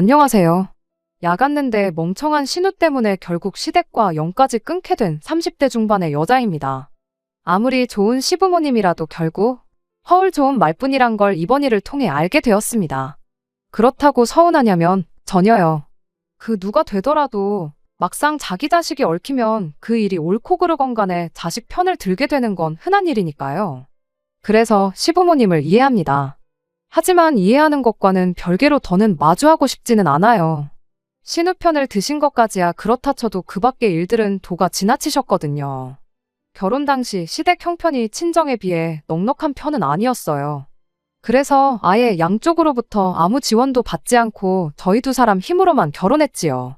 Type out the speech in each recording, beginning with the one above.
안녕하세요. 야갔는데 멍청한 신우 때문에 결국 시댁과 영까지 끊게 된 30대 중반의 여자입니다. 아무리 좋은 시부모님이라도 결국 허울 좋은 말뿐이란 걸 이번 일을 통해 알게 되었습니다. 그렇다고 서운하냐면 전혀요. 그 누가 되더라도 막상 자기 자식이 얽히면 그 일이 옳고 그르건 간에 자식 편을 들게 되는 건 흔한 일이니까요. 그래서 시부모님을 이해합니다. 하지만 이해하는 것과는 별개로 더는 마주하고 싶지는 않아요. 신우 편을 드신 것까지야 그렇다 쳐도 그 밖의 일들은 도가 지나치셨거든요. 결혼 당시 시댁 형편이 친정에 비해 넉넉한 편은 아니었어요. 그래서 아예 양쪽으로부터 아무 지원도 받지 않고 저희 두 사람 힘으로만 결혼했지요.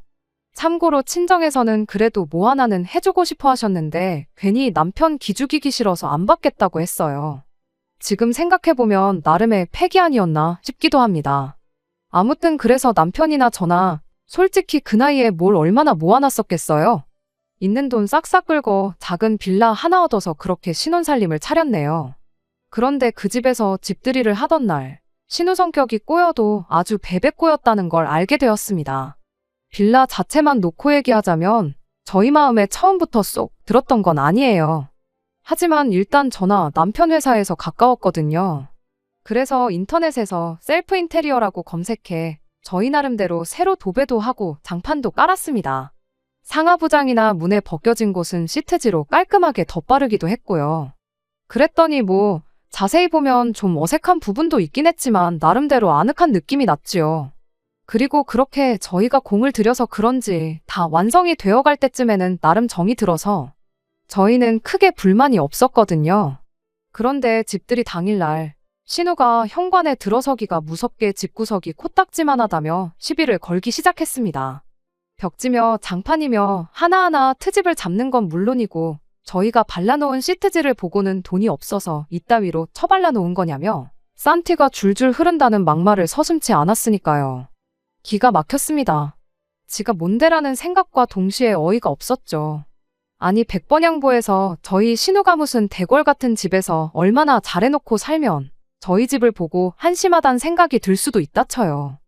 참고로 친정에서는 그래도 뭐 하나는 해주고 싶어 하셨는데 괜히 남편 기죽이기 싫어서 안 받겠다고 했어요. 지금 생각해보면 나름의 패기 아니었나 싶기도 합니다. 아무튼 그래서 남편이나 저나 솔직히 그 나이에 뭘 얼마나 모아놨었겠어요? 있는 돈 싹싹 긁어 작은 빌라 하나 얻어서 그렇게 신혼살림을 차렸네요. 그런데 그 집에서 집들이를 하던 날, 신우 성격이 꼬여도 아주 베베 꼬였다는 걸 알게 되었습니다. 빌라 자체만 놓고 얘기하자면 저희 마음에 처음부터 쏙 들었던 건 아니에요. 하지만 일단 저나 남편 회사에서 가까웠거든요. 그래서 인터넷에서 셀프 인테리어라고 검색해 저희 나름대로 새로 도배도 하고 장판도 깔았습니다. 상하부장이나 문에 벗겨진 곳은 시트지로 깔끔하게 덧바르기도 했고요. 그랬더니 뭐 자세히 보면 좀 어색한 부분도 있긴 했지만 나름대로 아늑한 느낌이 났지요. 그리고 그렇게 저희가 공을 들여서 그런지 다 완성이 되어갈 때쯤에는 나름 정이 들어서 저희는 크게 불만이 없었거든요. 그런데 집들이 당일날 신우가 현관에 들어서기가 무섭게 집구석이 코딱지만 하다며 시비를 걸기 시작했습니다. 벽지며 장판이며 하나하나 트집을 잡는 건 물론이고 저희가 발라놓은 시트지를 보고는 돈이 없어서 이따위로 처발라놓은 거냐며 산티가 줄줄 흐른다는 막말을 서슴지 않았으니까요. 기가 막혔습니다. 지가 뭔데라는 생각과 동시에 어이가 없었죠. 아니 백번양보에서 저희 신우가 무슨 대궐 같은 집에서 얼마나 잘해놓고 살면 저희 집을 보고 한심하단 생각이 들 수도 있다 쳐요.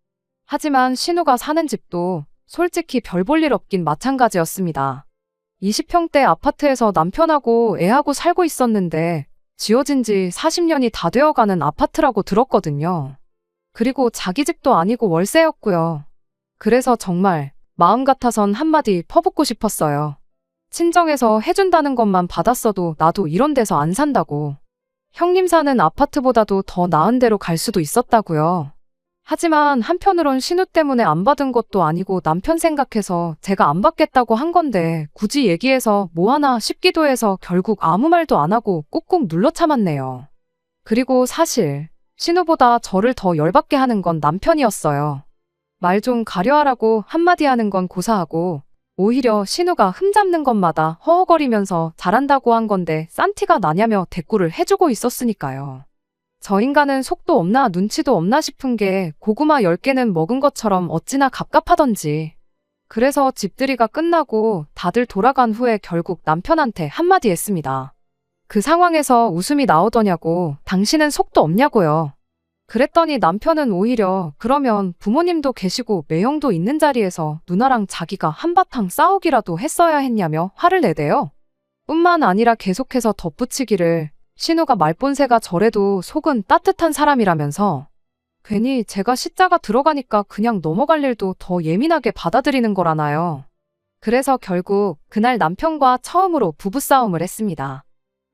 하지만 신우가 사는 집도 솔직히 별 볼 일 없긴 마찬가지였습니다. 20평대 아파트에서 남편하고 애하고 살고 있었는데 지어진 지 40년이 다 되어가는 아파트라고 들었거든요. 그리고 자기 집도 아니고 월세였고요. 그래서 정말 마음 같아선 한마디 퍼붓고 싶었어요. 친정에서 해준다는 것만 받았어도 나도 이런 데서 안 산다고. 형님 사는 아파트보다도 더 나은 데로 갈 수도 있었다고요. 하지만 한편으론 신우 때문에 안 받은 것도 아니고 남편 생각해서 제가 안 받겠다고 한 건데 굳이 얘기해서 뭐 하나 싶기도 해서 결국 아무 말도 안 하고 꾹꾹 눌러 참았네요. 그리고 사실 신우보다 저를 더 열받게 하는 건 남편이었어요. 말 좀 가려하라고 한마디 하는 건 고사하고 오히려 신우가 흠잡는 것마다 허허거리면서 잘한다고 한 건데 싼티가 나냐며 대꾸를 해주고 있었으니까요. 저 인간은 속도 없나 눈치도 없나 싶은 게 고구마 10개는 먹은 것처럼 어찌나 갑갑하던지. 그래서 집들이가 끝나고 다들 돌아간 후에 결국 남편한테 한마디 했습니다. 그 상황에서 웃음이 나오더냐고 당신은 속도 없냐고요. 그랬더니 남편은 오히려 그러면 부모님도 계시고 매형도 있는 자리에서 누나랑 자기가 한바탕 싸우기라도 했어야 했냐며 화를 내대요. 뿐만 아니라 계속해서 덧붙이기를 신우가 말본새가 저래도 속은 따뜻한 사람이라면서 괜히 제가 시자가 들어가니까 그냥 넘어갈 일도 더 예민하게 받아들이는 거라나요. 그래서 결국 그날 남편과 처음으로 부부싸움을 했습니다.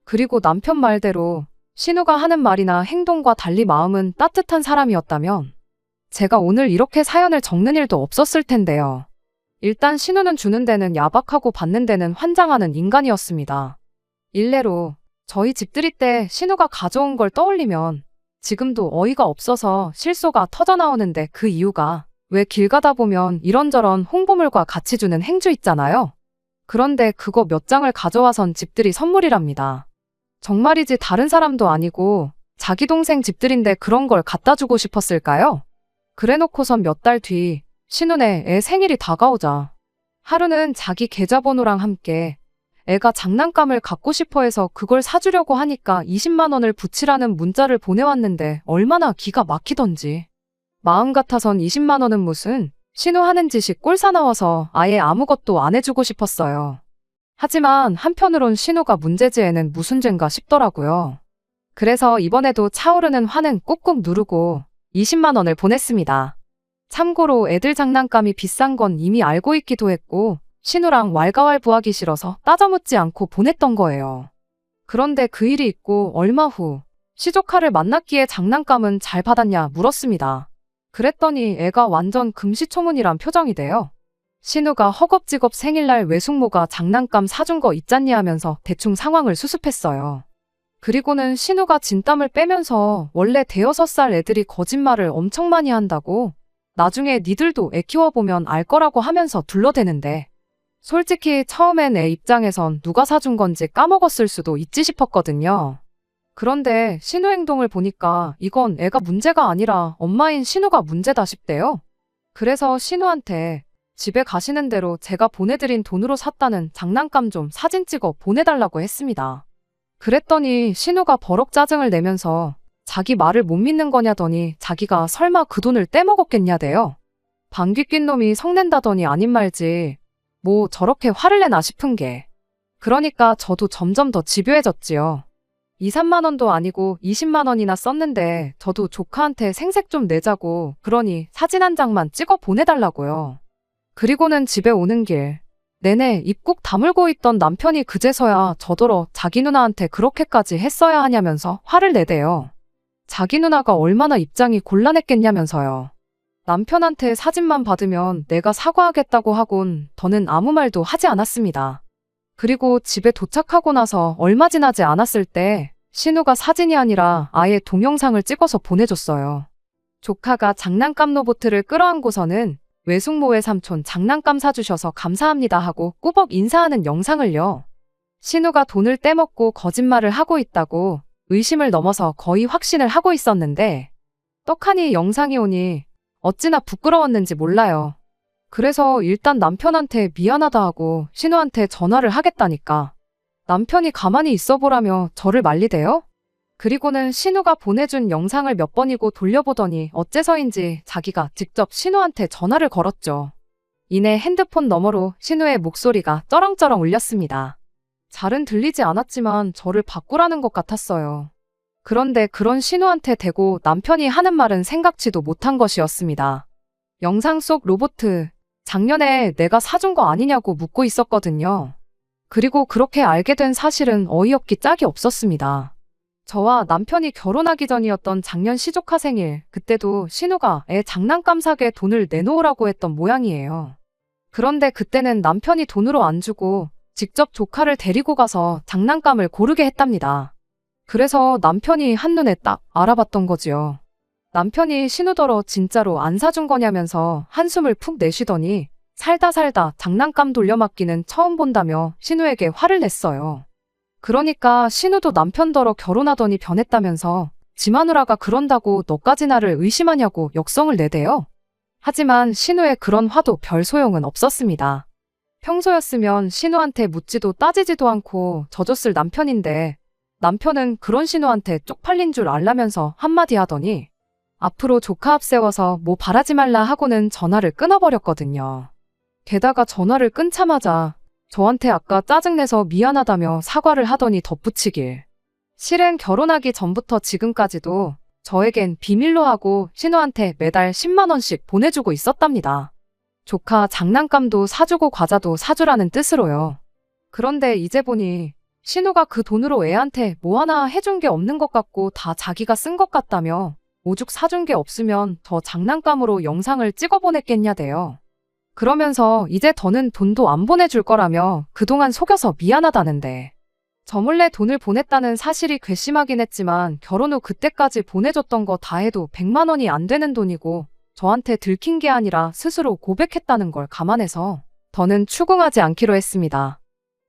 그리고 남편 말대로 신우가 하는 말이나 행동과 달리 마음은 따뜻한 사람이었다면 제가 오늘 이렇게 사연을 적는 일도 없었을 텐데요. 일단 신우는 주는 데는 야박하고 받는 데는 환장하는 인간이었습니다. 일례로 저희 집들이 때 신우가 가져온 걸 떠올리면 지금도 어이가 없어서 실소가 터져나오는데 그 이유가 왜 길 가다 보면 이런저런 홍보물과 같이 주는 행주 있잖아요. 그런데 그거 몇 장을 가져와선 집들이 선물이랍니다. 정말이지 다른 사람도 아니고 자기 동생 집들인데 그런 걸 갖다 주고 싶었을까요? 그래 놓고선 몇 달 뒤 신우네 애 생일이 다가오자 하루는 자기 계좌번호랑 함께 애가 장난감을 갖고 싶어 해서 그걸 사주려고 하니까 20만 원을 붙이라는 문자를 보내왔는데 얼마나 기가 막히던지. 마음 같아선 20만 원은 무슨 신우 하는 짓이 꼴사 나와서 아예 아무것도 안 해주고 싶었어요. 하지만 한편으론 신우가 문제지에는 무슨 죄인가 싶더라고요. 그래서 이번에도 차오르는 화는 꾹꾹 누르고 20만 원을 보냈습니다. 참고로 애들 장난감이 비싼 건 이미 알고 있기도 했고 신우랑 왈가왈부하기 싫어서 따져묻지 않고 보냈던 거예요. 그런데 그 일이 있고 얼마 후 시조카를 만났기에 장난감은 잘 받았냐 물었습니다. 그랬더니 애가 완전 금시초문이란 표정이 돼요. 신우가 허겁지겁 생일날 외숙모가 장난감 사준 거 있잖니 하면서 대충 상황을 수습했어요. 그리고는 신우가 진땀을 빼면서 원래 대여섯 살 애들이 거짓말을 엄청 많이 한다고 나중에 니들도 애 키워보면 알 거라고 하면서 둘러대는데 솔직히 처음엔 애 입장에선 누가 사준 건지 까먹었을 수도 있지 싶었거든요. 그런데 신우 행동을 보니까 이건 애가 문제가 아니라 엄마인 신우가 문제다 싶대요. 그래서 신우한테 집에 가시는 대로 제가 보내드린 돈으로 샀다는 장난감 좀 사진 찍어 보내달라고 했습니다. 그랬더니 신우가 버럭 짜증을 내면서 자기 말을 못 믿는 거냐더니 자기가 설마 그 돈을 떼먹었겠냐대요. 방귀 낀 놈이 성낸다더니 아닌 말지. 뭐 저렇게 화를 내나 싶은 게. 그러니까 저도 점점 더 집요해졌지요. 2, 3만 원도 아니고 20만 원이나 썼는데 저도 조카한테 생색 좀 내자고 그러니 사진 한 장만 찍어 보내달라고요. 그리고는 집에 오는 길 내내 입꾹 다물고 있던 남편이 그제서야 저더러 자기 누나한테 그렇게까지 했어야 하냐면서 화를 내대요. 자기 누나가 얼마나 입장이 곤란했겠냐면서요. 남편한테 사진만 받으면 내가 사과하겠다고 하곤 더는 아무 말도 하지 않았습니다. 그리고 집에 도착하고 나서 얼마 지나지 않았을 때 신우가 사진이 아니라 아예 동영상을 찍어서 보내줬어요. 조카가 장난감 로보트를 끌어안고서는 외숙모의 삼촌 장난감 사주셔서 감사합니다 하고 꾸벅 인사하는 영상을요. 신우가 돈을 떼먹고 거짓말을 하고 있다고 의심을 넘어서 거의 확신을 하고 있었는데 떡하니 영상이 오니 어찌나 부끄러웠는지 몰라요. 그래서 일단 남편한테 미안하다 하고 신우한테 전화를 하겠다니까. 남편이 가만히 있어 보라며 저를 말리대요? 그리고는 신우가 보내준 영상을 몇 번이고 돌려보더니 어째서인지 자기가 직접 신우한테 전화를 걸었죠. 이내 핸드폰 너머로 신우의 목소리가 쩌렁쩌렁 울렸습니다. 잘은 들리지 않았지만 저를 바꾸라는 것 같았어요. 그런데 그런 신우한테 대고 남편이 하는 말은 생각지도 못한 것이었습니다. 영상 속 로보트, 작년에 내가 사준 거 아니냐고 묻고 있었거든요. 그리고 그렇게 알게 된 사실은 어이없기 짝이 없었습니다. 저와 남편이 결혼하기 전이었던 작년 시조카 생일, 그때도 신우가 애 장난감 사게 돈을 내놓으라고 했던 모양이에요. 그런데 그때는 남편이 돈으로 안 주고 직접 조카를 데리고 가서 장난감을 고르게 했답니다. 그래서 남편이 한눈에 딱 알아봤던 거지요. 남편이 신우더러 진짜로 안 사준 거냐면서 한숨을 푹 내쉬더니 살다 살다 장난감 돌려막기는 처음 본다며 신우에게 화를 냈어요. 그러니까 신우도 남편더러 결혼하더니 변했다면서 지 마누라가 그런다고 너까지 나를 의심하냐고 역성을 내대요. 하지만 신우의 그런 화도 별 소용은 없었습니다. 평소였으면 신우한테 묻지도 따지지도 않고 져줬을 남편인데 남편은 그런 신우한테 쪽팔린 줄 알라면서 한마디 하더니 앞으로 조카 앞세워서 뭐 바라지 말라 하고는 전화를 끊어버렸거든요. 게다가 전화를 끊자마자 저한테 아까 짜증내서 미안하다며 사과를 하더니 덧붙이길. 실은 결혼하기 전부터 지금까지도 저에겐 비밀로 하고 신우한테 매달 10만원씩 보내주고 있었답니다. 조카 장난감도 사주고 과자도 사주라는 뜻으로요. 그런데 이제 보니 신우가 그 돈으로 애한테 뭐 하나 해준 게 없는 것 같고 다 자기가 쓴 것 같다며 오죽 사준 게 없으면 저 장난감으로 영상을 찍어 보냈겠냐대요. 그러면서 이제 더는 돈도 안 보내줄 거라며 그동안 속여서 미안하다는데. 저 몰래 돈을 보냈다는 사실이 괘씸하긴 했지만 결혼 후 그때까지 보내줬던 거 다 해도 100만 원이 안 되는 돈이고 저한테 들킨 게 아니라 스스로 고백했다는 걸 감안해서 더는 추궁하지 않기로 했습니다.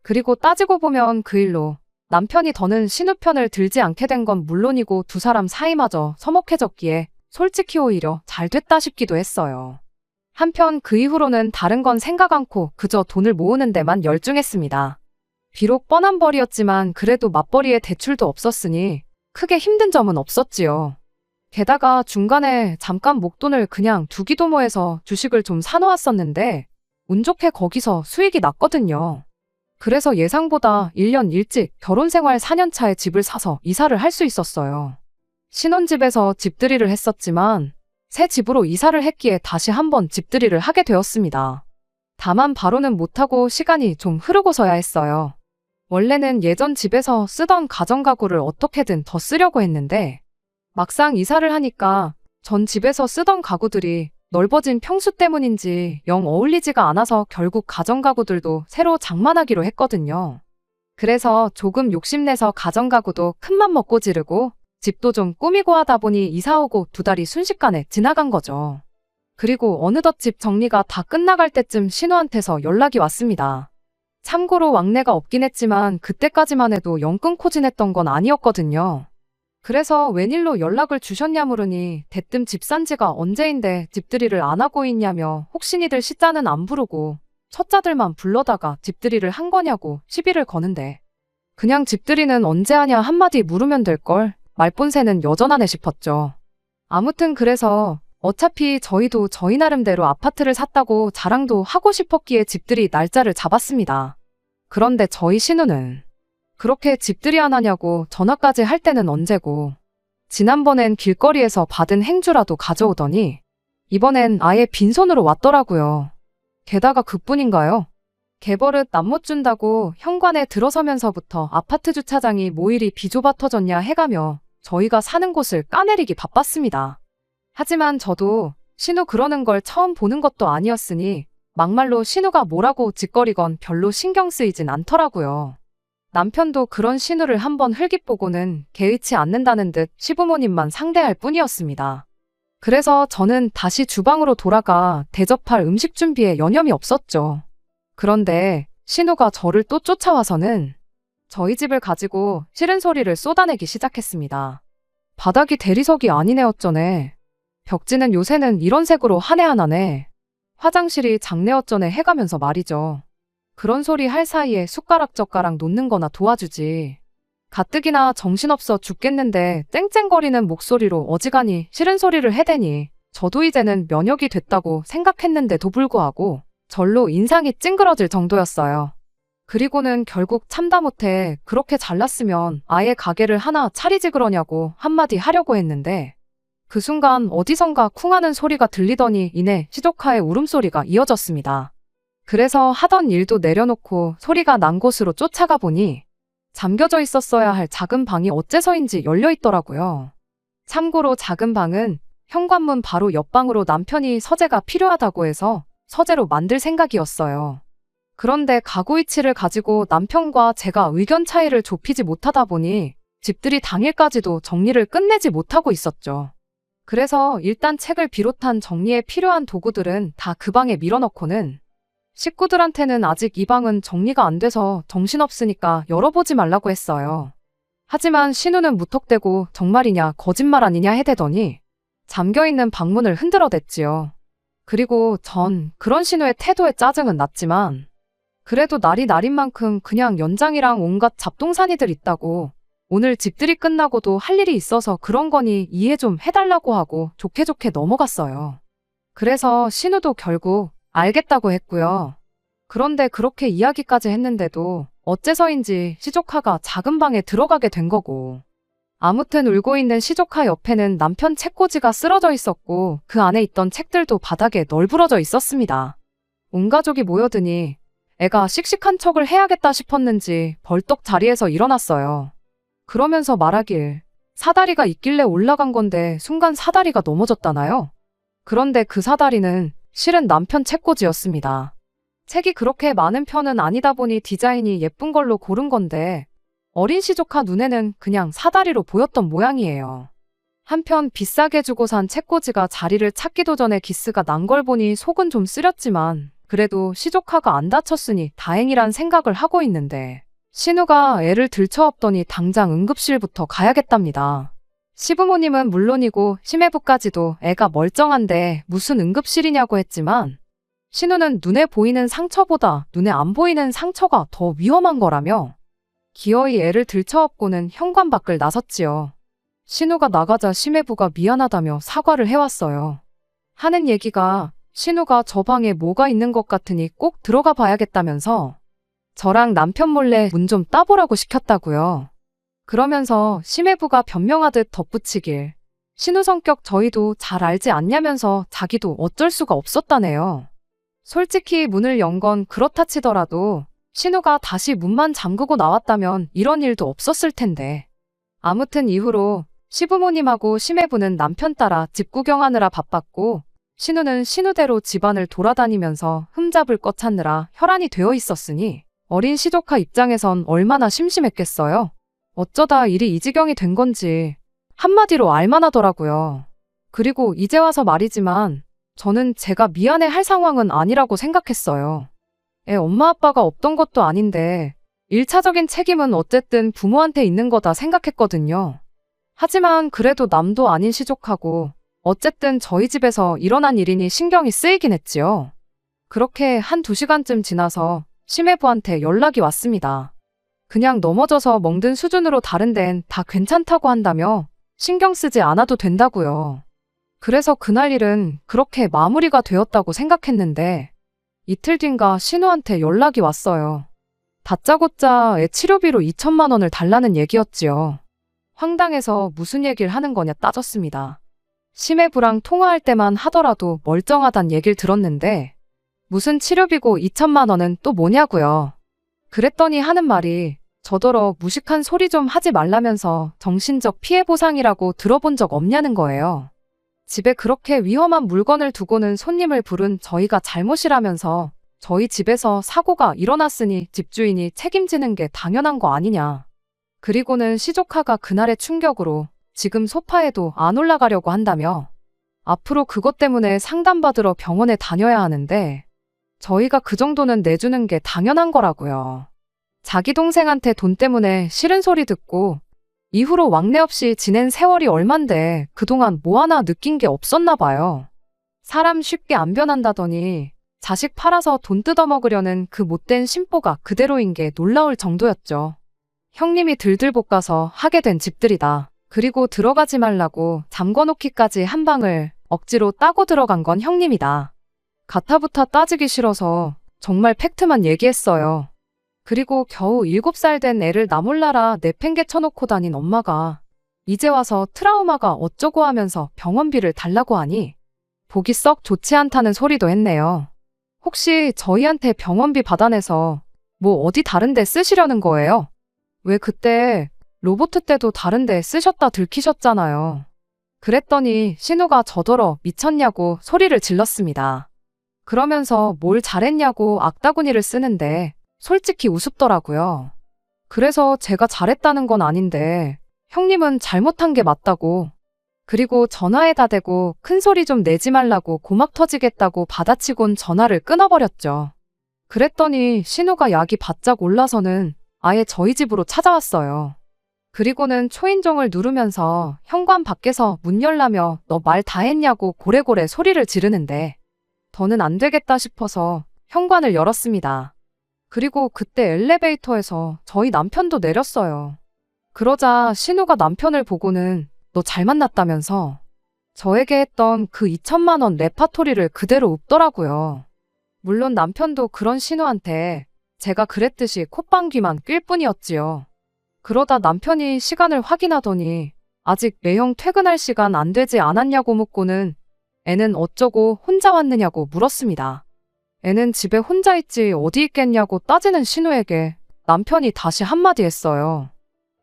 그리고 따지고 보면 그 일로 남편이 더는 신우 편을 들지 않게 된 건 물론이고 두 사람 사이마저 서먹해졌기에 솔직히 오히려 잘 됐다 싶기도 했어요. 한편 그 이후로는 다른 건 생각 않고 그저 돈을 모으는 데만 열중했습니다. 비록 뻔한 벌이었지만 그래도 맞벌이에 대출도 없었으니 크게 힘든 점은 없었지요. 게다가 중간에 잠깐 목돈을 그냥 두기도모해서 주식을 좀 사놓았었는데 운 좋게 거기서 수익이 났거든요. 그래서 예상보다 1년 일찍 결혼 생활 4년 차에 집을 사서 이사를 할 수 있었어요. 신혼집에서 집들이를 했었지만 새 집으로 이사를 했기에 다시 한번 집들이를 하게 되었습니다. 다만 바로는 못하고 시간이 좀 흐르고서야 했어요. 원래는 예전 집에서 쓰던 가정가구를 어떻게든 더 쓰려고 했는데 막상 이사를 하니까 전 집에서 쓰던 가구들이 넓어진 평수 때문인지 영 어울리지가 않아서 결국 가정가구들도 새로 장만하기로 했거든요. 그래서 조금 욕심내서 가정가구도 큰맘 먹고 지르고 집도 좀 꾸미고 하다 보니 이사 오고 두 달이 순식간에 지나간 거죠. 그리고 어느덧 집 정리가 다 끝나갈 때쯤 신우한테서 연락이 왔습니다. 참고로 왕래가 없긴 했지만 그때까지만 해도 영 끊고 지냈던 건 아니었거든요. 그래서 웬일로 연락을 주셨냐 물으니 대뜸 집 산 지가 언제인데 집들이를 안 하고 있냐며 혹시 니들 시자는 안 부르고 첫자들만 불러다가 집들이를 한 거냐고 시비를 거는데 그냥 집들이는 언제 하냐 한마디 물으면 될걸 말본새는 여전하네 싶었죠. 아무튼 그래서 어차피 저희도 저희 나름대로 아파트를 샀다고 자랑도 하고 싶었기에 집들이 날짜를 잡았습니다. 그런데 저희 신우는 그렇게 집들이 안 하냐고 전화까지 할 때는 언제고 지난번엔 길거리에서 받은 행주라도 가져오더니 이번엔 아예 빈손으로 왔더라고요. 게다가 그뿐인가요? 개버릇 남못 준다고 현관에 들어서면서부터 아파트 주차장이 뭐 이리 비좁아 터졌냐 해가며 저희가 사는 곳을 까내리기 바빴습니다. 하지만 저도 신우 그러는 걸 처음 보는 것도 아니었으니 막말로 신우가 뭐라고 짓거리건 별로 신경 쓰이진 않더라고요. 남편도 그런 신우를 한번 흘깃보고는 개의치 않는다는 듯 시부모님만 상대할 뿐이었습니다. 그래서 저는 다시 주방으로 돌아가 대접할 음식 준비에 여념이 없었죠. 그런데 신우가 저를 또 쫓아와서는 저희 집을 가지고 싫은 소리를 쏟아내기 시작했습니다. 바닥이 대리석이 아니네 어쩌네. 벽지는 요새는 이런 색으로 한 해 하나네. 화장실이 장내 어쩌네 해가면서 말이죠. 그런 소리 할 사이에 숟가락 젓가락 놓는 거나 도와주지. 가뜩이나 정신없어 죽겠는데 쨍쨍거리는 목소리로 어지간히 싫은 소리를 해대니 저도 이제는 면역이 됐다고 생각했는데도 불구하고 절로 인상이 찡그러질 정도였어요. 그리고는 결국 참다 못해 그렇게 잘났으면 아예 가게를 하나 차리지 그러냐고 한마디 하려고 했는데 그 순간 어디선가 쿵하는 소리가 들리더니 이내 시조카의 울음소리가 이어졌습니다. 그래서 하던 일도 내려놓고 소리가 난 곳으로 쫓아가 보니 잠겨져 있었어야 할 작은 방이 어째서인지 열려 있더라고요. 참고로 작은 방은 현관문 바로 옆방으로 남편이 서재가 필요하다고 해서 서재로 만들 생각이었어요. 그런데 가구 위치를 가지고 남편과 제가 의견 차이를 좁히지 못하다 보니 집들이 당일까지도 정리를 끝내지 못하고 있었죠. 그래서 일단 책을 비롯한 정리에 필요한 도구들은 다 그 방에 밀어넣고는 식구들한테는 아직 이 방은 정리가 안 돼서 정신없으니까 열어보지 말라고 했어요. 하지만 신우는 무턱대고 정말이냐 거짓말 아니냐 해대더니 잠겨있는 방문을 흔들어댔지요. 그리고 전 그런 신우의 태도에 짜증은 났지만 그래도 날이 날인 만큼 그냥 연장이랑 온갖 잡동사니들 있다고 오늘 집들이 끝나고도 할 일이 있어서 그런 거니 이해 좀 해달라고 하고 좋게 좋게 넘어갔어요. 그래서 신우도 결국 알겠다고 했고요. 그런데 그렇게 이야기까지 했는데도 어째서인지 시조카가 작은 방에 들어가게 된 거고. 아무튼 울고 있는 시조카 옆에는 남편 책꽂이가 쓰러져 있었고 그 안에 있던 책들도 바닥에 널브러져 있었습니다. 온 가족이 모여드니 애가 씩씩한 척을 해야겠다 싶었는지 벌떡 자리에서 일어났어요. 그러면서 말하길 사다리가 있길래 올라간 건데 순간 사다리가 넘어졌다나요? 그런데 그 사다리는 실은 남편 책꽂이였습니다. 책이 그렇게 많은 편은 아니다 보니 디자인이 예쁜 걸로 고른 건데 어린 시조카 눈에는 그냥 사다리로 보였던 모양이에요. 한편 비싸게 주고 산 책꽂이가 자리를 찾기도 전에 기스가 난 걸 보니 속은 좀 쓰렸지만 그래도 시조카가 안 다쳤으니 다행이란 생각을 하고 있는데 신우가 애를 들쳐업더니 당장 응급실부터 가야겠답니다. 시부모님은 물론이고 심해부까지도 애가 멀쩡한데 무슨 응급실이냐고 했지만 신우는 눈에 보이는 상처보다 눈에 안 보이는 상처가 더 위험한 거라며 기어이 애를 들쳐업고는 현관 밖을 나섰지요. 신우가 나가자 심해부가 미안하다며 사과를 해왔어요. 하는 얘기가 신우가 저 방에 뭐가 있는 것 같으니 꼭 들어가 봐야겠다면서 저랑 남편 몰래 문 좀 따보라고 시켰다고요. 그러면서 심해부가 변명하듯 덧붙이길 신우 성격 저희도 잘 알지 않냐면서 자기도 어쩔 수가 없었다네요. 솔직히 문을 연 건 그렇다 치더라도 신우가 다시 문만 잠그고 나왔다면 이런 일도 없었을 텐데. 아무튼 이후로 시부모님하고 심해부는 남편 따라 집 구경하느라 바빴고 신우는 신우대로 집안을 돌아다니면서 흠잡을 것 찾느라 혈안이 되어 있었으니 어린 시조카 입장에선 얼마나 심심했겠어요. 어쩌다 일이 이 지경이 된 건지 한마디로 알만하더라고요. 그리고 이제 와서 말이지만 저는 제가 미안해 할 상황은 아니라고 생각했어요. 애 엄마 아빠가 없던 것도 아닌데 1차적인 책임은 어쨌든 부모한테 있는 거다 생각했거든요. 하지만 그래도 남도 아닌 시족하고 어쨌든 저희 집에서 일어난 일이니 신경이 쓰이긴 했지요. 그렇게 한 두 시간쯤 지나서 심해부한테 연락이 왔습니다. 그냥 넘어져서 멍든 수준으로 다른 데는 다 괜찮다고 한다며 신경 쓰지 않아도 된다고요. 그래서 그날 일은 그렇게 마무리가 되었다고 생각했는데 이틀 뒤인가 신우한테 연락이 왔어요. 다짜고짜 애 치료비로 2천만 원을 달라는 얘기였지요. 황당해서 무슨 얘기를 하는 거냐 따졌습니다. 심해부랑 통화할 때만 하더라도 멀쩡하단 얘기를 들었는데 무슨 치료비고 2천만 원은 또 뭐냐고요. 그랬더니 하는 말이 저더러 무식한 소리 좀 하지 말라면서 정신적 피해 보상이라고 들어본 적 없냐는 거예요. 집에 그렇게 위험한 물건을 두고는 손님을 부른 저희가 잘못이라면서 저희 집에서 사고가 일어났으니 집주인이 책임지는 게 당연한 거 아니냐. 그리고는 시조카가 그날의 충격으로 지금 소파에도 안 올라가려고 한다며 앞으로 그것 때문에 상담받으러 병원에 다녀야 하는데 저희가 그 정도는 내주는 게 당연한 거라고요. 자기 동생한테 돈 때문에 싫은 소리 듣고 이후로 왕래 없이 지낸 세월이 얼만데 그동안 뭐 하나 느낀 게 없었나 봐요. 사람 쉽게 안 변한다더니 자식 팔아서 돈 뜯어먹으려는 그 못된 심보가 그대로인 게 놀라울 정도였죠. 형님이 들들 볶아서 하게 된 집들이다. 그리고 들어가지 말라고 잠궈놓기까지 한 방을 억지로 따고 들어간 건 형님이다. 가타부타 따지기 싫어서 정말 팩트만 얘기했어요. 그리고 겨우 7살 된 애를 나 몰라라 내팽개 쳐놓고 다닌 엄마가 이제 와서 트라우마가 어쩌고 하면서 병원비를 달라고 하니 보기 썩 좋지 않다는 소리도 했네요. 혹시 저희한테 병원비 받아내서 뭐 어디 다른 데 쓰시려는 거예요? 왜 그때 로보트 때도 다른데 쓰셨다 들키셨잖아요. 그랬더니 신우가 저더러 미쳤냐고 소리를 질렀습니다. 그러면서 뭘 잘했냐고 악다구니를 쓰는데 솔직히 우습더라고요. 그래서 제가 잘했다는 건 아닌데 형님은 잘못한 게 맞다고 그리고 전화에다 대고 큰 소리 좀 내지 말라고 고막 터지겠다고 받아치곤 전화를 끊어버렸죠. 그랬더니 신우가 약이 바짝 올라서는 아예 저희 집으로 찾아왔어요. 그리고는 초인종을 누르면서 현관 밖에서 문 열라며 너 말 다 했냐고 고래고래 소리를 지르는데 더는 안 되겠다 싶어서 현관을 열었습니다. 그리고 그때 엘리베이터에서 저희 남편도 내렸어요. 그러자 신우가 남편을 보고는 너 잘 만났다면서 저에게 했던 그 2천만 원 레파토리를 그대로 읊더라고요. 물론 남편도 그런 신우한테 제가 그랬듯이 콧방귀만 낄 뿐이었지요. 그러다 남편이 시간을 확인하더니 아직 매형 퇴근할 시간 안 되지 않았냐고 묻고는 애는 어쩌고 혼자 왔느냐고 물었습니다. 애는 집에 혼자 있지 어디 있겠냐고 따지는 신우에게 남편이 다시 한마디 했어요.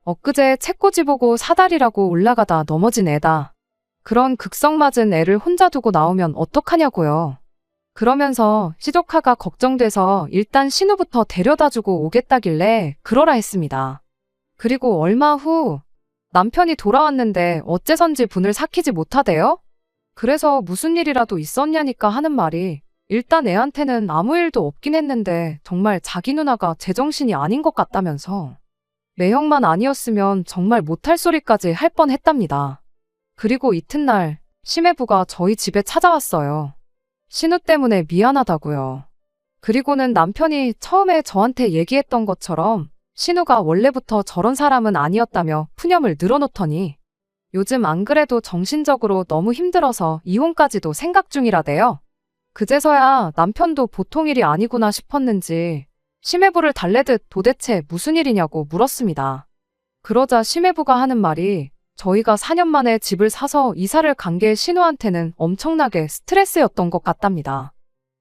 엊그제 책꽂이 보고 사다리라고 올라가다 넘어진 애다. 그런 극성 맞은 애를 혼자 두고 나오면 어떡하냐고요. 그러면서 시조카가 걱정돼서 일단 신우부터 데려다 주고 오겠다길래 그러라 했습니다. 그리고 얼마 후 남편이 돌아왔는데 어째선지 분을 삭히지 못하대요? 그래서 무슨 일이라도 있었냐니까 하는 말이 일단 애한테는 아무 일도 없긴 했는데 정말 자기 누나가 제정신이 아닌 것 같다면서 매형만 아니었으면 정말 못할 소리까지 할 뻔 했답니다. 그리고 이튿날 심해부가 저희 집에 찾아왔어요. 신우 때문에 미안하다고요. 그리고는 남편이 처음에 저한테 얘기했던 것처럼 신우가 원래부터 저런 사람은 아니었다며 푸념을 늘어놓더니 요즘 안 그래도 정신적으로 너무 힘들어서 이혼까지도 생각 중이라대요. 그제서야 남편도 보통 일이 아니구나 싶었는지 심해부를 달래듯 도대체 무슨 일이냐고 물었습니다. 그러자 심해부가 하는 말이 저희가 4년 만에 집을 사서 이사를 간 게 신우한테는 엄청나게 스트레스였던 것 같답니다.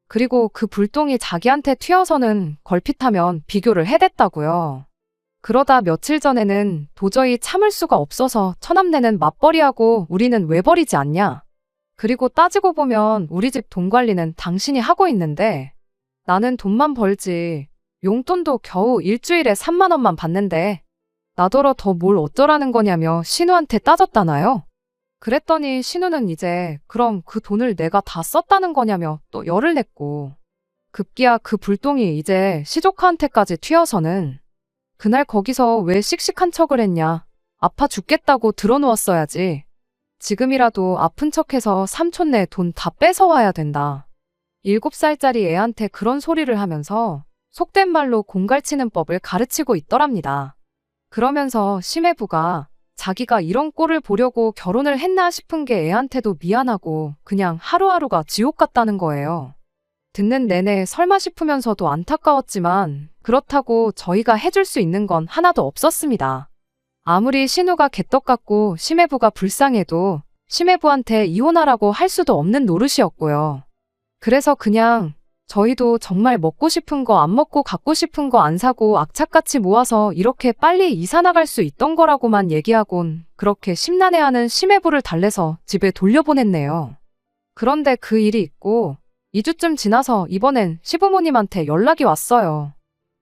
그리고 그 불똥이 자기한테 튀어서는 걸핏하면 비교를 해댔다고요. 그러다 며칠 전에는 도저히 참을 수가 없어서 처남네는 맞벌이하고 우리는 왜 버리지 않냐. 그리고 따지고 보면 우리 집 돈 관리는 당신이 하고 있는데 나는 돈만 벌지 용돈도 겨우 일주일에 3만 원만 받는데 나더러 더 뭘 어쩌라는 거냐며 신우한테 따졌다나요? 그랬더니 신우는 이제 그럼 그 돈을 내가 다 썼다는 거냐며 또 열을 냈고 급기야 그 불똥이 이제 시조카한테까지 튀어서는 그날 거기서 왜 씩씩한 척을 했냐 아파 죽겠다고 들어누웠어야지 지금이라도 아픈 척해서 삼촌네 돈 다 뺏어와야 된다. 일곱 살짜리 애한테 그런 소리를 하면서 속된 말로 공갈치는 법을 가르치고 있더랍니다. 그러면서 심해부가 자기가 이런 꼴을 보려고 결혼을 했나 싶은 게 애한테도 미안하고 그냥 하루하루가 지옥 같다는 거예요. 듣는 내내 설마 싶으면서도 안타까웠지만 그렇다고 저희가 해줄 수 있는 건 하나도 없었습니다. 아무리 신우가 개떡 같고 심해부가 불쌍해도 심해부한테 이혼하라고 할 수도 없는 노릇이었고요. 그래서 그냥 저희도 정말 먹고 싶은 거 안 먹고 갖고 싶은 거 안 사고 악착같이 모아서 이렇게 빨리 이사 나갈 수 있던 거라고만 얘기하곤 그렇게 심란해하는 심해부를 달래서 집에 돌려보냈네요. 그런데 그 일이 있고 2주쯤 지나서 이번엔 시부모님한테 연락이 왔어요.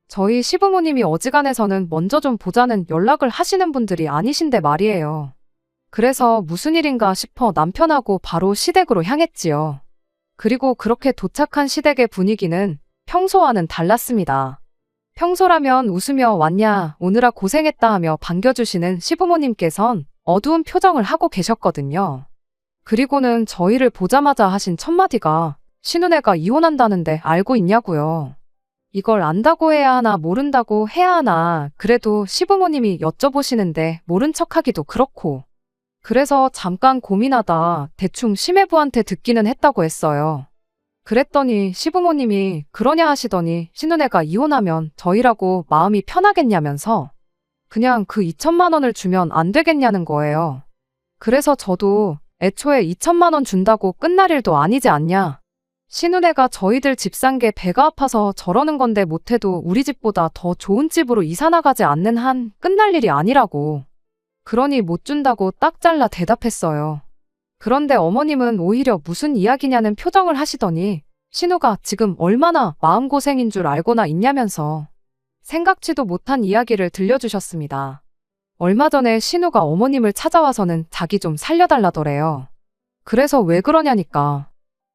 저희 시부모님이 어지간해서는 먼저 좀 보자는 연락을 하시는 분들이 아니신데 말이에요. 그래서 무슨 일인가 싶어 남편하고 바로 시댁으로 향했지요. 그리고 그렇게 도착한 시댁의 분위기는 평소와는 달랐습니다. 평소라면 웃으며 왔냐, 오느라 고생했다 하며 반겨주시는 시부모님께선 어두운 표정을 하고 계셨거든요. 그리고는 저희를 보자마자 하신 첫마디가 신우네가 이혼한다는데 알고 있냐고요. 이걸 안다고 해야 하나 모른다고 해야 하나 그래도 시부모님이 여쭤보시는데 모른 척하기도 그렇고 그래서 잠깐 고민하다 대충 심해부한테 듣기는 했다고 했어요. 그랬더니 시부모님이 그러냐 하시더니 신은혜가 이혼하면 저희라고 마음이 편하겠냐면서 그냥 그 2천만 원을 주면 안 되겠냐는 거예요. 그래서 저도 애초에 2천만 원 준다고 끝날 일도 아니지 않냐. 신은혜가 저희들 집 산 게 배가 아파서 저러는 건데 못해도 우리 집보다 더 좋은 집으로 이사 나가지 않는 한 끝날 일이 아니라고. 그러니 못 준다고 딱 잘라 대답했어요. 그런데 어머님은 오히려 무슨 이야기냐는 표정을 하시더니 신우가 지금 얼마나 마음고생인 줄 알고나 있냐면서 생각지도 못한 이야기를 들려주셨습니다. 얼마 전에 신우가 어머님을 찾아와서는 자기 좀 살려달라더래요. 그래서 왜 그러냐니까.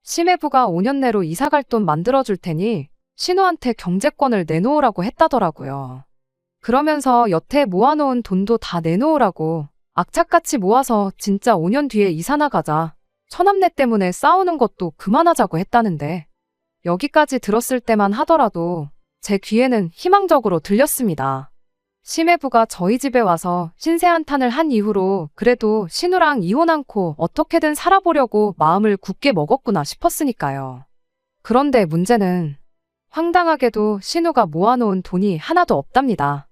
심해부가 5년 내로 이사갈 돈 만들어줄 테니 신우한테 경제권을 내놓으라고 했다더라고요. 그러면서 여태 모아놓은 돈도 다 내놓으라고 악착같이 모아서 진짜 5년 뒤에 이사 나가자. 처남네 때문에 싸우는 것도 그만하자고 했다는데 여기까지 들었을 때만 하더라도 제 귀에는 희망적으로 들렸습니다. 심해부가 저희 집에 와서 신세 한탄을 한 이후로 그래도 신우랑 이혼 않고 어떻게든 살아보려고 마음을 굳게 먹었구나 싶었으니까요. 그런데 문제는 황당하게도 신우가 모아놓은 돈이 하나도 없답니다.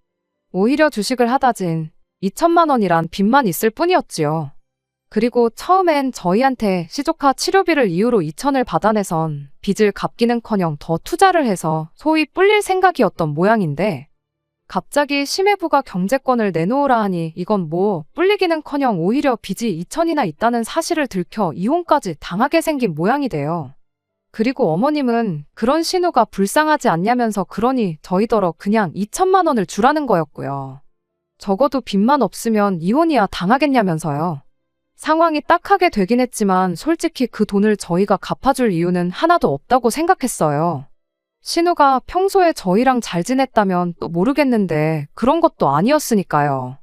오히려 주식을 하다진 2천만 원이란 빚만 있을 뿐이었지요. 그리고 처음엔 저희한테 시조카 치료비를 이유로 2천을 받아내선 빚을 갚기는커녕 더 투자를 해서 소위 뿔릴 생각이었던 모양인데 갑자기 심해부가 경제권을 내놓으라 하니 이건 뭐 뿔리기는커녕 오히려 빚이 2천이나 있다는 사실을 들켜 이혼까지 당하게 생긴 모양이 돼요. 그리고 어머님은 그런 신우가 불쌍하지 않냐면서 그러니 저희더러 그냥 2천만 원을 주라는 거였고요. 적어도 빚만 없으면 이혼이야 당하겠냐면서요. 상황이 딱하게 되긴 했지만 솔직히 그 돈을 저희가 갚아줄 이유는 하나도 없다고 생각했어요. 신우가 평소에 저희랑 잘 지냈다면 또 모르겠는데 그런 것도 아니었으니까요.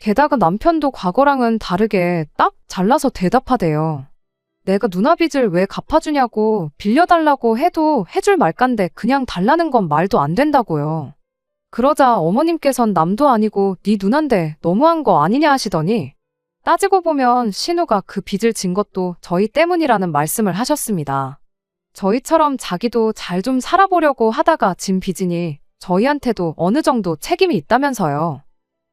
게다가 남편도 과거랑은 다르게 딱 잘라서 대답하대요. 내가 누나 빚을 왜 갚아주냐고 빌려달라고 해도 해줄 말간데 그냥 달라는 건 말도 안 된다고요. 그러자 어머님께선 남도 아니고 네 누난데 너무한 거 아니냐 하시더니 따지고 보면 신우가 그 빚을 진 것도 저희 때문이라는 말씀을 하셨습니다. 저희처럼 자기도 잘 좀 살아보려고 하다가 진 빚이니 저희한테도 어느 정도 책임이 있다면서요.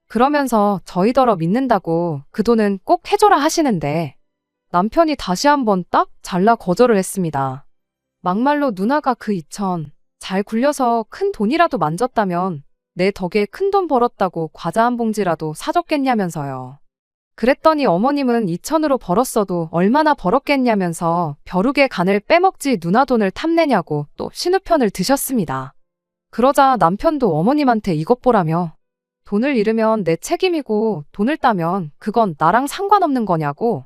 그러면서 저희더러 믿는다고 그 돈은 꼭 해줘라 하시는데 남편이 다시 한번 딱 잘라 거절을 했습니다. 막말로 누나가 그 2천 잘 굴려서 큰 돈이라도 만졌다면 내 덕에 큰 돈 벌었다고 과자 한 봉지라도 사줬겠냐면서요. 그랬더니 어머님은 2천으로 벌었어도 얼마나 벌었겠냐면서 벼룩의 간을 빼먹지 누나 돈을 탐내냐고 또 신우편을 드셨습니다. 그러자 남편도 어머님한테 이것 보라며 돈을 잃으면 내 책임이고 돈을 따면 그건 나랑 상관없는 거냐고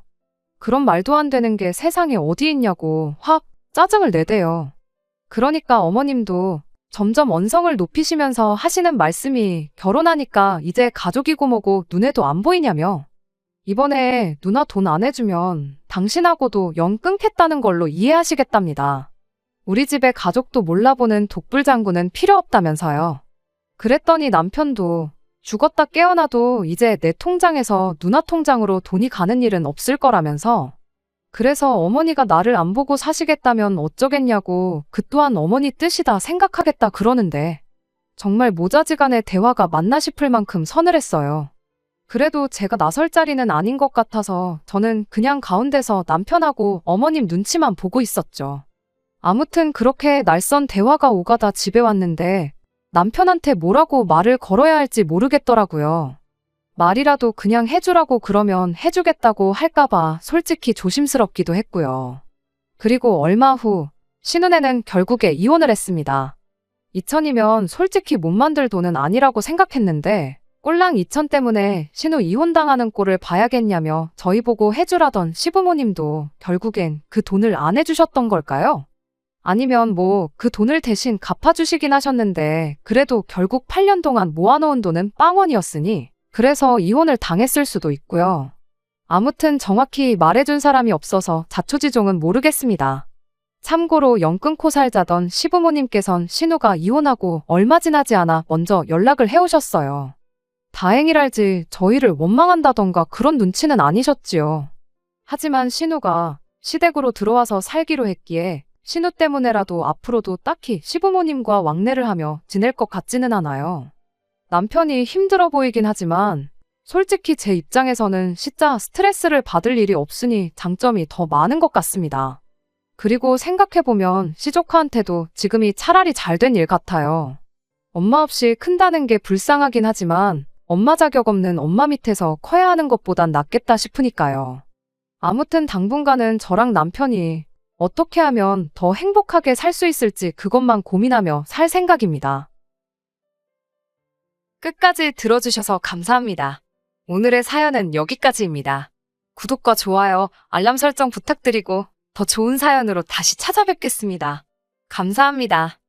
그런 말도 안 되는 게 세상에 어디 있냐고 확 짜증을 내대요. 그러니까 어머님도 점점 언성을 높이시면서 하시는 말씀이 결혼하니까 이제 가족이고 뭐고 눈에도 안 보이냐며 이번에 누나 돈 안 해주면 당신하고도 연 끊겠다는 걸로 이해하시겠답니다. 우리 집에 가족도 몰라보는 독불장군은 필요 없다면서요. 그랬더니 남편도 죽었다 깨어나도 이제 내 통장에서 누나 통장으로 돈이 가는 일은 없을 거라면서 그래서 어머니가 나를 안 보고 사시겠다면 어쩌겠냐고 그 또한 어머니 뜻이다 생각하겠다 그러는데 정말 모자지간의 대화가 맞나 싶을 만큼 서늘했어요. 그래도 제가 나설 자리는 아닌 것 같아서 저는 그냥 가운데서 남편하고 어머님 눈치만 보고 있었죠. 아무튼 그렇게 날선 대화가 오가다 집에 왔는데 남편한테 뭐라고 말을 걸어야 할지 모르겠더라고요. 말이라도 그냥 해주라고 그러면 해주겠다고 할까봐 솔직히 조심스럽기도 했고요. 그리고 얼마 후 신은혜는 결국에 이혼을 했습니다. 2천이면 솔직히 못 만들 돈은 아니라고 생각했는데 꼴랑 2천 때문에 신우 이혼당하는 꼴을 봐야겠냐며 저희 보고 해주라던 시부모님도 결국엔 그 돈을 안 해주셨던 걸까요? 아니면 뭐 그 돈을 대신 갚아주시긴 하셨는데 그래도 결국 8년 동안 모아놓은 돈은 빵원이었으니 그래서 이혼을 당했을 수도 있고요. 아무튼 정확히 말해준 사람이 없어서 자초지종은 모르겠습니다. 참고로 연 끊고 살자던 시부모님께선 신우가 이혼하고 얼마 지나지 않아 먼저 연락을 해오셨어요. 다행이랄지 저희를 원망한다던가 그런 눈치는 아니셨지요. 하지만 신우가 시댁으로 들어와서 살기로 했기에 신우 때문에라도 앞으로도 딱히 시부모님과 왕래를 하며 지낼 것 같지는 않아요. 남편이 힘들어 보이긴 하지만 솔직히 제 입장에서는 진짜 스트레스를 받을 일이 없으니 장점이 더 많은 것 같습니다. 그리고 생각해보면 시조카한테도 지금이 차라리 잘 된 일 같아요. 엄마 없이 큰다는 게 불쌍하긴 하지만 엄마 자격 없는 엄마 밑에서 커야 하는 것보단 낫겠다 싶으니까요. 아무튼 당분간은 저랑 남편이 어떻게 하면 더 행복하게 살 수 있을지 그것만 고민하며 살 생각입니다. 끝까지 들어주셔서 감사합니다. 오늘의 사연은 여기까지입니다. 구독과 좋아요, 알람 설정 부탁드리고 더 좋은 사연으로 다시 찾아뵙겠습니다. 감사합니다.